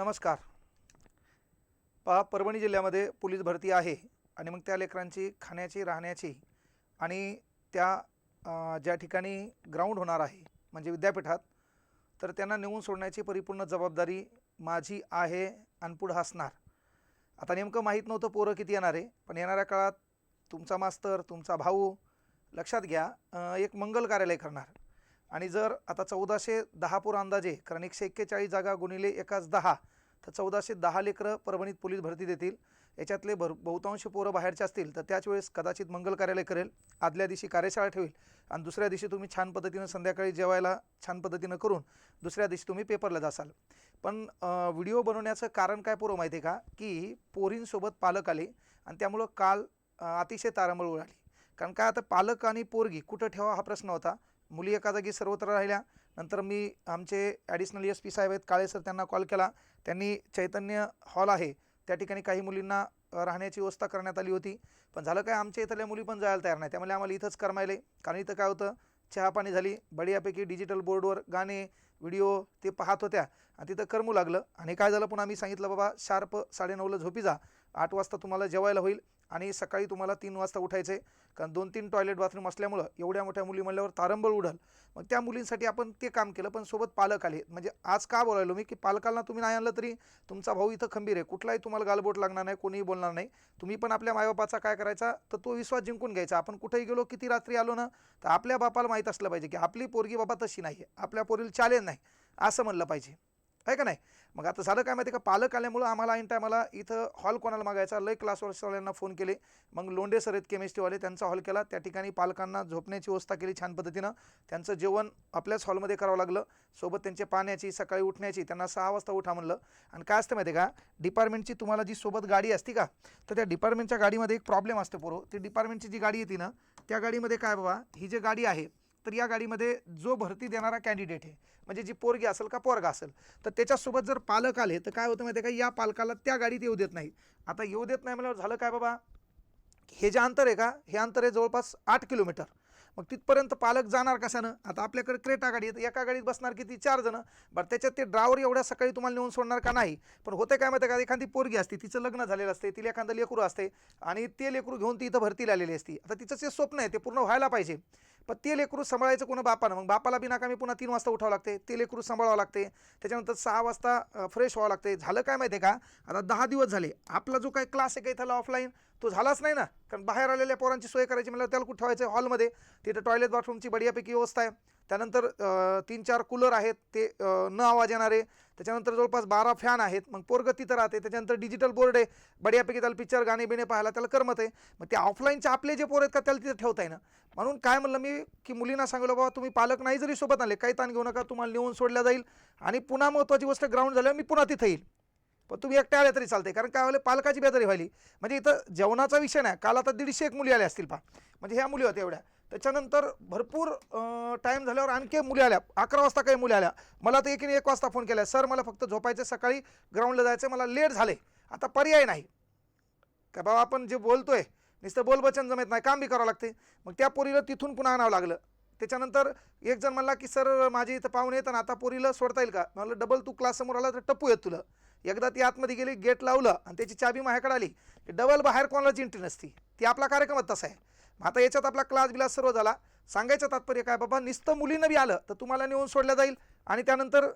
नमस्कार. पहा परभणी जिल्ह्यामध्ये पोलीस भरती आहे आणि मग त्या लेकरांची खाण्याची राहण्याची आणि त्या ज्या ठिकाणी ग्राउंड होणार आहे म्हणजे विद्यापीठात तर त्यांना नेऊन सोडण्याची परिपूर्ण जबाबदारी माझी आहे आणि पुढं असणार आता नेमकं माहीत नव्हतं पोरं किती येणार आहे पण येणाऱ्या काळात तुमचा मास्तर तुमचा भाऊ लक्षात घ्या एक मंगल कार्यालय करणार. आणि जर आता चौदाशे दहा पोरं अंदाजे कारण एकशे एक्केचाळीस जागा गुणिले एकाच दहा तर चौदाशे दहा लेकरं परभणीत पोलीस भरती देतील. याच्यातले भर बहुतांश पोरं बाहेरचे असतील तर त्याच वेळेस कदाचित मंगल कार्यालय करेल आदल्या दिवशी कार्यशाळा ठेवेल. आणि दुसऱ्या दिवशी तुम्ही छान पद्धतीनं संध्याकाळी जेवायला छान पद्धतीनं करून दुसऱ्या दिवशी तुम्ही पेपरला जासाल. पण व्हिडिओ बनवण्याचं कारण काय पोरं माहिती आहे का? की पोरींसोबत पालक आले आणि त्यामुळं काल अतिशय तारांबळ उडाली. कारण काय आता पालक आणि पोरगी कुठं ठेवा हा प्रश्न होता. मुली एका जागी सर्वत्र राहिल्या. नंतर मी आमचे ॲडिशनल एस पी साहेब आहेत काळे सर त्यांना कॉल केला. त्यांनी चैतन्य हॉल आहे. त्या ठिकाणी काही मुलींना राहण्याची व्यवस्था करण्यात आली होती. पण झालं काय आमच्या इथल्या मुली पण जायला तयार नाही. त्यामुळे आम्हाला इथंच करमायले. कारण इथं काय होतं चहा पाणी झाली बढियापैकी डिजिटल बोर्डवर गाणे व्हिडिओ ते पाहत होत्या. आणि तिथं करमू लागलं. आणि काय झालं पुन्हा आम्ही सांगितलं बाबा शार्प साडेनऊला झोपी जा. आठ वाजता तुम्हाला जेवायला होईल आणि सकाळी तुम्हाला तीन वाजता उठायचं आहे कारण दोन तीन टॉयलेट बाथरूम असल्यामुळं एवढ्या मोठ्या मुली म्हणल्यावर तारंबळ उडल. मग त्या मुलींसाठी आपण ते काम केलं पण सोबत पालक आले. म्हणजे आज का बोलायलो मी? की पालकांना तुम्ही नाही आणलं तरी तुमचा भाऊ इथं खंबीर आहे. कुठलाही तुम्हाला गालबोट लागणार नाही कोणीही बोलणार नाही. तुम्ही पण आपल्या मायबापाचा काय करायचा? तर तो विश्वास जिंकून घ्यायचा. आपण कुठेही गेलो किती रात्री आलो ना तर आपल्या बापाला माहीत असलं पाहिजे की आपली पोरगी बाबा तशी नाही आहे आपल्या पोरीला चालेल नाही. असं म्हणलं पाहिजे. आहे का नाही? मग आता झालं काय माहिती आहे का? पालक आल्यामुळं आम्हाला ऐन टायमाला इथं हॉल कोणाला मागायचा? लय क्लासवाल्यांना फोन केले. मग लोंढे सर आहेत केमिस्ट्रीवाले त्यांचा हॉल केला. त्या ठिकाणी पालकांना झोपण्याची व्यवस्था केली छान पद्धतीनं. त्यांचं जेवण आपल्याच हॉलमध्ये करावं लागलं. सोबत त्यांचे पाण्याची सकाळी उठण्याची त्यांना सहा वाजता उठा म्हणलं. आणि काय असतं माहिती आहे का? डिपार्टमेंटची तुम्हाला जी सोबत गाडी असती का? तर त्या डिपार्टमेंटच्या गाडीमध्ये एक प्रॉब्लेम असतो पोरो. ती डिपार्टमेंटची जी गाडी येते ना त्या गाडीमध्ये काय बाबा? ही जी गाडी आहे तर या गाडीमध्ये जो भरती देणारा कॅन्डिडेट आहे म्हणजे जी पोरगी असेल का पोरगा असेल तर त्याच्यासोबत जर पालक आले तर काय होतं माहिती आहे का या पालकाला त्या गाडीत येऊ देत नाही आता येऊ देत नाही म्हणल्यावर झालं काय बाबा? हे जे अंतर आहे का हे अंतर आहे जवळपास आठ किलोमीटर. मग तिथपर्यंत पालक जाणार कशानं? आता आपल्याकडे क्रेटा गाडी आहे एका गाडीत बसणार किती? चार जणं. बरं त्याच्यात ते ड्रायव्हर एवढ्या सकाळी तुम्हाला नेऊन सोडणार का नाही? पण होते काय माहिती आहे का एखादी पोरगी असते तिचं लग्न झालेलं असते तिला एखादं लेकरू असते आणि ते लेकरू घेऊन ती इथं भरतीला आलेली असती. आता तिचं जे स्वप्न आहे ते पूर्ण व्हायला पाहिजे. पण ते लेकरू सांभाळायचं कोणा बापानं? मग बापाला बिनाकामी पुन्हा तीन वाजता उठावं लागते. ते लेकरू सांभाळावं लागते. त्याच्यानंतर सहा वाजता फ्रेश व्हावं लागते. झालं काय माहिती आहे का? आता दहा दिवस झाले. आपला जो काही क्लास आहे काही त्याला ऑफलाईन तो झालाच नाही ना? कारण बाहेर आलेल्या पोरांची सोय करायची म्हणजे त्याला कुठं ठेवायचं आहे हॉलमध्ये तिथं टॉयलेट बाथरूमची बढियापैकी व्यवस्था आहे. त्यानंतर तीन चार कूलर आहेत ते न आवाज येणारे. त्याच्यानंतर जवळपास बारा फॅन आहेत. मग पोरगं तिथं राहते. त्याच्यानंतर डिजिटल बोर्ड आहे. बढियापैकी त्याला पिक्चर गाणे बिणे पाहायला त्याला करमत आहे. मग ते ऑफलाईनचे आपले जे पोर आहेत का त्याला तिथं ठेवता येईना. म्हणून काय म्हणलं मी की मुलींना सांगितलं बाबा तुम्ही पालक नाही जरी सोबत आले काही ताण घेऊ नका. तुम्हाला नेऊन सोडल्या जाईल. आणि पुन्हा महत्त्वाची गोष्ट ग्राउंड झाल्यावर मी पुन्हा तिथं येईल. पण तुम्ही एकट्या आल्या तरी चालते कारण काय व्हायला पालकाची बेदारी व्हायली. म्हणजे इथं जेवणाचा विषय नाही. काल आता दीडशे एक मुली आल्या असतील पा म्हणजे ह्या मुली होत्या एवढ्या. त्याच्यानंतर भरपूर टाईम झाल्यावर आणखी मुली आल्या. अकरा वाजता काही मुली आल्या. मला तर एकीने एक वाजता फोन केला. सर मला फक्त झोपायचं सकाळी ग्राउंडला जायचं मला लेट झाले. आता पर्याय नाही. का बाबा आपण जे बोलतो आहे नुसतं बोलबचन जमत नाही. काम बी करावं लागते. मग त्या पोरीला तिथून पुन्हा आणावं लागलं. त्याच्यानंतर एक जण म्हणला की सर माझे इथं पाहुणे येतं आता पोरीला सोडता येईल का? म्हणलं डबल तू क्लास समोर आला तर टप्पू येत तुला. एकदा ती आतमध्ये गेली गेट लावलं आणि त्याची चाबी माझ्याकडे आली. डबल बाहेर कोणालाच एंट्री नसती. ती आपला कार्यक्रम तसा आहे. मग आता याच्यात आपला क्लास बिलास सर्व झाला. सांगायचं तात्पर्य काय बाबा नुसतं मुलीनं बी आलं तर तुम्हाला नेऊन सोडलं जाईल आणि त्यानंतर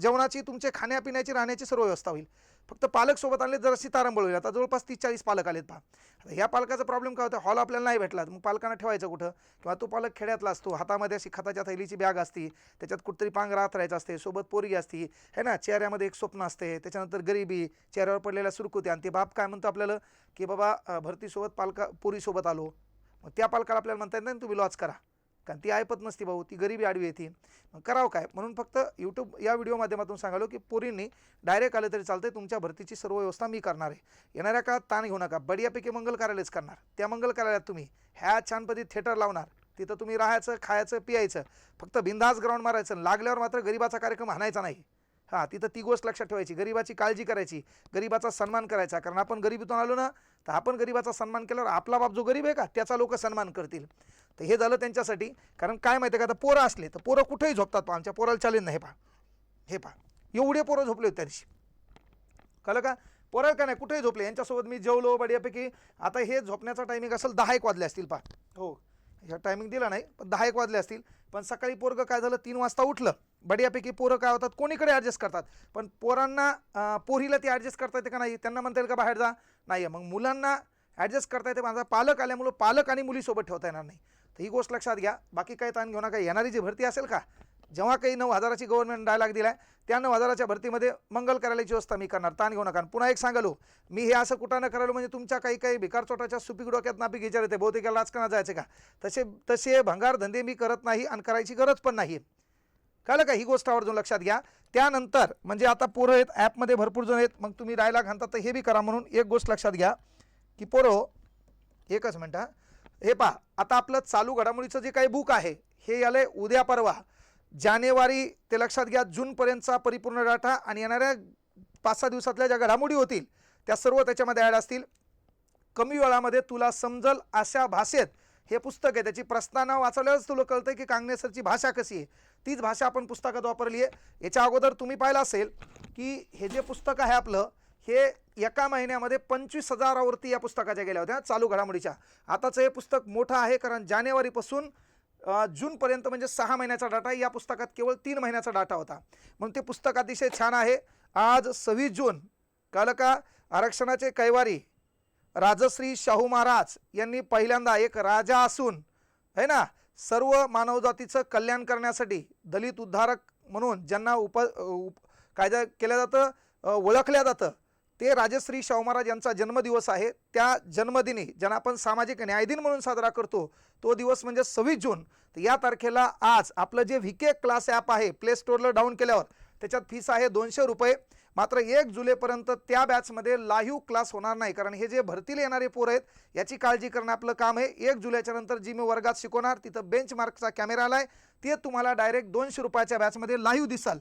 जेवणाची तुमचे खाण्यापिण्याची राहण्याची सर्व व्यवस्था होईल. फक्त पालक सोबत आणले जराशी तारंबळ होईल आता जवळपास तीस चाळीस पालक आलेत पहा. आता ह्या पालकाचा प्रॉब्लेम काय होता? हॉल आपल्याला नाही भेटला. मग पालकांना ठेवायचं कुठं? किंवा तो पालक खेड्यातला असतो. हातामध्ये अशी खताच्या थैलीची बॅग असती. त्याच्यात कुठतरी पांग राहत राहायचं असते. सोबत पोरगी असती. है ना? चेहऱ्यामध्ये एक स्वप्न असते. त्याच्यानंतर गरिबी चेहऱ्यावर पडलेल्या सुरकुती आणि ते बाप काय म्हणतो आपल्याला? की बाबा भरतीसोबत पालका पोरीसोबत आलो. मग त्या पालकाला आपल्याला म्हणता येत नाही तुम्ही लॉज करा. कारण ती ऐपत नसती भाऊ ती गरिबी आडवी येते मग करावं काय? म्हणून फक्त यूट्यूब या व्हिडिओ माध्यमातून सांगालो की पोरींनी डायरेक्ट आलं तरी चालतंय तुमच्या भरतीची सर्व व्यवस्था मी करणार आहे. येणाऱ्या काळात ताण घेऊ नका. बडियापैकी मंगल कार्यालयच करणार. त्या मंगल कार्यालयात तुम्ही ह्या छानपदी थिएटर लावणार. तिथं तुम्ही राहायचं खायचं पियायचं. फक्त बिंदास ग्राउंड मारायचं लागल्यावर मात्र गरिबाचा कार्यक्रम हाणायचा नाही. हां तिथं ती गोष्ट लक्षात ठेवायची. गरिबाची काळजी करायची. गरिबाचा सन्मान करायचा. कारण आपण गरिबीतून आलो ना तर आपण गरिबाचा सन्मान केल्यावर आपला बाप जो गरीब आहे का त्याचा लोक सन्मान करतील. तर हे झालं त्यांच्यासाठी. कारण काय माहिती आहे का आता पोरं असले तर पोरं कुठेही झोपतात पहा. आमच्या पोराला चालेल नाही पहा. हे पहा. एवढे पोरं झोपले होते त्या दिवशी. कळलं का? पोरं का नाही? कुठेही झोपले. यांच्यासोबत मी जेवलो बढियापैकी. आता हे झोपण्याचा टायमिंग असेल दहा एक वाजले असतील पा हो. ह्या टायमिंग दिला नाही पण दहा एक वाजले असतील. पण सकाळी पोरगं काय झालं? तीन वाजता उठलं. बढियापैकी पोरं काय होतात? कोणीकडे ॲडजस्ट करतात? पण पोरांना पोरीला ते ॲडजस्ट करता येते का नाही? त्यांना म्हणता येईल का बाहेर जा. नाही मग मुलांना ॲडजस्ट करता येते. माझा पालक आल्यामुळं पालक आणि मुलीसोबत ठेवता येणार नाही. तर ही गोष्ट लक्षात घ्या. बाकी काही ताण घेऊ नका. येणारी जी भरती असेल का? जेव्हा काही नऊ हजाराची गव्हर्नमेंट डायलॉग दिलाय त्या नऊ हजाराच्या भरतीमध्ये मंगल कार्यालयाची व्यवस्था मी करणार. ताण घेऊ नका. पुन्हा एक सांगालो. मी हे असं कुठं न करायलो म्हणजे तुमच्या काही काही भिकार चोटाच्या सुपीक डोक्यात नापीक विचार येते. बहुतेक राजकारणात जायचे का? तसे तसे भंगार धंदे मी करत नाही आणि करायची गरज पण नाही कळलं का? ही गोष्ट आवर्जून लक्षात घ्या. त्यानंतर म्हणजे आता पोरं आहेत ॲपमध्ये भरपूर जण आहेत. मग तुम्ही डायलॉग घालता तर हे बी करा म्हणून एक गोष्ट लक्षात घ्या. की पोरं एकच म्हणता हे पहा आता आपलं चालू घडामोडीचं जे काही बुक आहे हे यालंय उद्या परवा. जानेवारी ते लक्षात घ्या जूनपर्यंतचा परिपूर्ण डाटा आणि येणाऱ्या पाच सहा दिवसातल्या ज्या घडामोडी होतील त्या सर्व त्याच्यामध्ये ॲड असतील. कमी वेळामध्ये तुला समजल अशा भाषेत हे पुस्तक आहे त्याची प्रस्तावना वाचल्यावरच तुला कळतं की कांगणे सरची भाषा कशी आहे. तीच भाषा आपण पुस्तकात वापरली आहे याच्या अगोदर तुम्ही पाहिलं असेल की हे जे पुस्तक आहे आपलं हे एका महिन्यामध्ये पंचवीस हजारावरती या पुस्तकाच्या गेल्या होत्या चालू घडामोडीच्या. आताचं हे पुस्तक मोठं आहे कारण जानेवारीपासून जूनपर्यंत म्हणजे सहा महिन्याचा डाटा या पुस्तकात केवळ तीन महिन्याचा डाटा होता. म्हणून ते पुस्तक अतिशय छान आहे. आज सव्वीस जून कळलं का आरक्षणाचे कैवारी राजश्री शाहू महाराज यांनी पहिल्यांदा एक राजा असून है ना सर्व मानवजातीचं कल्याण करण्यासाठी दलित उद्धारक म्हणून ज्यांना उप उप कायदा केलं जातं ओळखलं ओळखल्या जातं ते राजश्री शाहू महाराज यांचा जन्मदिवस आहे. त्या जन्मदिनी ज्यांना आपण सामाजिक न्यायदिन म्हणून साजरा करतो तो दिवस म्हणजे सव्वीस जून. तर या तारखेला आज आपलं J V K class app आहे प्ले स्टोअरला डाऊन केल्यावर त्याच्यात फीस आहे दोनशे रुपये. मात्र एक जुलैपर्यंत त्या बॅचमध्ये लाईव्ह क्लास होणार नाही कारण हे जे भरतीला येणारे पोरं आहेत याची काळजी करणं आपलं काम आहे. एक जुलैच्या नंतर जी मी वर्गात शिकवणार तिथं बेंचमार्कचा कॅमेरा आला आहे ते तुम्हाला डायरेक्ट दोनशे रुपयाच्या बॅचमध्ये लाईव्ह दिसाल.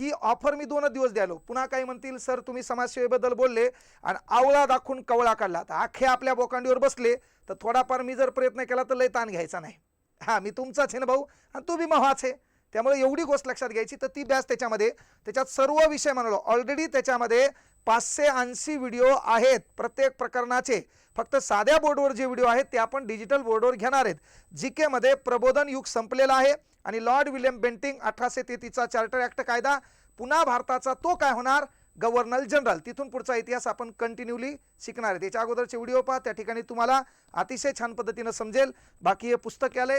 ही ऑफर मी दोनच दिवस द्यालो. पुन्हा काही म्हणतील सर तुम्ही समाजसेवेबद्दल बोलले आणि आवळा दाखवून कवळा काढला. तर आखे आपल्या बोकांडीवर बसले. तर थोडाफार मी जर प्रयत्न केला तर लय ताण घ्यायचा नाही. हां मी तुमचाच आहे ना भाऊ. आणि तू बी महाच आहे. त्यामुळे एवढी गोष्ट लक्षात घ्यायची. तर ती बॅच त्याच्यामध्ये त्याच्यात सर्व विषय म्हणालो. ऑलरेडी त्याच्यामध्ये पाचशे ऐंशी व्हिडिओ आहेत प्रत्येक प्रकरणाचे. फक्त साध्या बोर्डवर जे व्हिडिओ आहेत ते आपण डिजिटल बोर्डवर घेणार आहेत. जी केमध्ये प्रबोधन युग संपलेला आहे आणि लॉर्ड विल्यम बेंटिंग अठराशे तेहतीसचा चार्टर ॲक्ट कायदा पुन्हा भारताचा तो काय होणार? Governor general. तिथून पुढचा इतिहास आपण कंटिन्यूली शिकणार आहे त्याच्या अगोदरचे व्हिडिओ पहा. त्या ठिकाणी तुम्हाला अतिशय छान पद्धतीनं समजेल. बाकी हे पुस्तक आले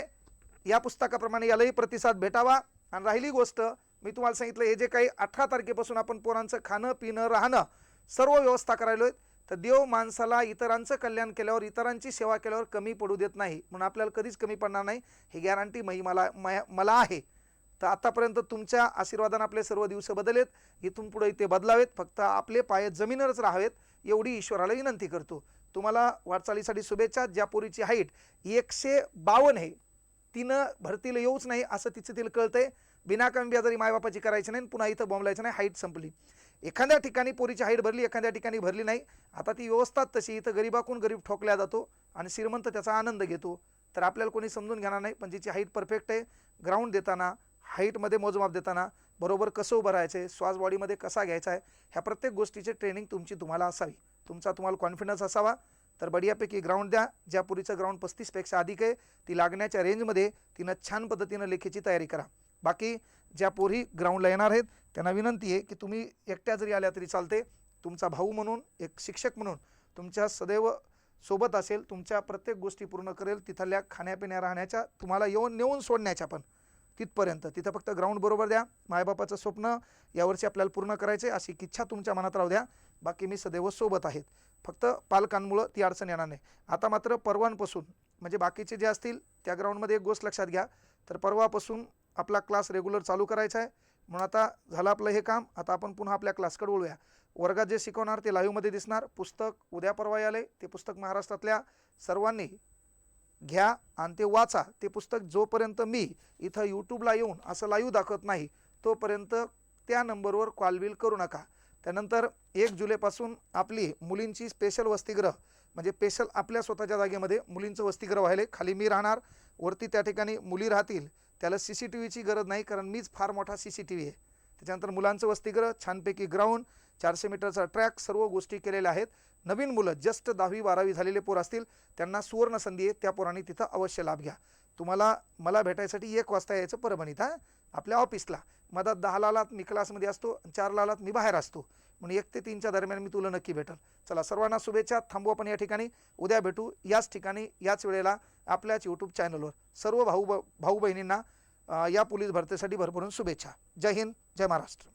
या पुस्तकाप्रमाणे यालाही प्रतिसाद भेटावा. आणि राहिली गोष्ट मी तुम्हाला सांगितलं हे जे काही अठरा तारखेपासून आपण पोरांचं खाणं पिणं राहणं सर्व व्यवस्था करायलो तर देव माणसाला इतरांचं कल्याण केल्यावर इतरांची सेवा केल्यावर कमी पडू देत नाही. म्हणून आपल्याला कधीच कमी पडणार नाही. ही गॅरंटी मही मला मला आहे. तर आतापर्यंत तुमच्या आशीर्वादानं आपले सर्व दिवस बदलेत इथून पुढे ते बदलावेत. फक्त आपले पाय जमिनीवरच राहावेत. एवढी ईश्वराला विनंती करतो. तुम्हाला वाटचालीसाठी शुभेच्छा. ज्या पोरीची हाईट एकशे बावन्न आहे तिनं भरतीला येऊच नाही असं तिचं तिला कळतंय. बिनाकामी बेजारी मायबापाची करायची नाही पुन्हा इथं बोंबलायचं नाही हाईट संपली. एखाद्या ठिकाणी पोरीची हाईट भरली एखाद्या ठिकाणी भरली नाही. आता ती व्यवस्था तशी इथं गरीबाकून गरीब ठोकल्या जातो आणि श्रीमंत त्याचा आनंद घेतो. तर आपल्याला कोणी समजून घेणार नाही पण जिची हाईट परफेक्ट आहे ग्राउंड देताना हाईटमध्ये मोजमाप देताना बरोबर कसं उभं राहायचं आहे श्वास बॉडीमध्ये कसा घ्यायचा आहे ह्या प्रत्येक गोष्टीची ट्रेनिंग तुमची तुम्हाला असावी. तुमचा तुम्हाला कॉन्फिडन्स असावा. तर बढियापैकी ग्राउंड द्या. ज्या पुरीचं ग्राउंड पस्तीसपेक्षा अधिक आहे ती लागण्याच्या रेंजमध्ये तिनं छान पद्धतीनं लेखीची तयारी करा. बाकी ज्या पोरी ग्राउंडला येणार आहेत त्यांना विनंती आहे की तुम्ही एकट्या जरी आल्या तरी चालते तुमचा भाऊ म्हणून एक शिक्षक म्हणून तुमच्या सदैव सोबत असेल तुमच्या प्रत्येक गोष्टी पूर्ण करेल तिथल्या खाण्यापिण्या राहण्याच्या तुम्हाला येऊन नेऊन सोडण्याच्या पण. तिथपर्यंत तिथं फक्त ग्राउंड बरोबर द्या. मायबापाचं स्वप्न यावर्षी आपल्याला पूर्ण करायचे अशी इच्छा तुमच्या मनात राहू द्या. बाकी मी सदैव सोबत आहेत. फक्त पालकांमुळं ती अडचण येणार नाही. आता मात्र परवांपासून म्हणजे बाकीचे जे असतील त्या ग्राउंडमध्ये एक गोष्ट लक्षात घ्या. तर परवापासून आपला क्लास रेग्युलर चालू करायचा आहे म्हणून आता झालं आपलं हे काम. आता आपण पुन्हा आपल्या क्लासकडे वळूया. वर्गात जे शिकवणार ते लाईव्हमध्ये दिसणार. पुस्तक उद्या परवा आले ते पुस्तक महाराष्ट्रातल्या सर्वांनी घ्या आणि ते वाचा. ते पुस्तक जोपर्यंत मी इथं यूट्यूबला येऊन असं लाईव्ह दाखवत नाही तोपर्यंत त्या नंबरवर कॉलबिल करू नका. त्यानंतर एक जुलैपासून आपली मुलींची स्पेशल वसतिगृह म्हणजे स्पेशल आपल्या स्वतःच्या जागेमध्ये मुलींचं वसतिगृह व्हायला खाली मी राहणार. वरती त्या ठिकाणी मुली राहतील. त्याला सी सी टी व्हीची गरज नाही कारण मीच फार मोठा सी सी टी व्ही आहे. त्याच्यानंतर मुलांचं वसतिगृह छानपैकी ग्राउंड चारशे मीटरचा ट्रॅक सर्व गोष्टी केलेल्या आहेत. नवीन मुलं जस्ट दहावी बारावी झालेले पोर असतील त्यांना सुवर्ण संधी आहे. त्या पोरांनी तिथं अवश्य लाभ घ्या. तुम्हाला मला भेटायसाठी एक वाजता यायचं परभणीत हां? आपल्या ऑफिसला मधात दहा लालात मी क्लासमध्ये असतो चार लालात मी बाहेर असतो. म्हणून एक ते तीनच्या दरम्यान मी तुला नक्की भेटल. चला सर्वांना शुभेच्छा. थांबू आपण या ठिकाणी. उद्या भेटू. याच ठिकाणी याच वेळेला आपल्याच यूट्यूब चॅनलवर सर्व भाऊ भाऊ बहिणींना या पोलीस भरतीसाठी भरभरून शुभेच्छा. जय हिंद जय महाराष्ट्र.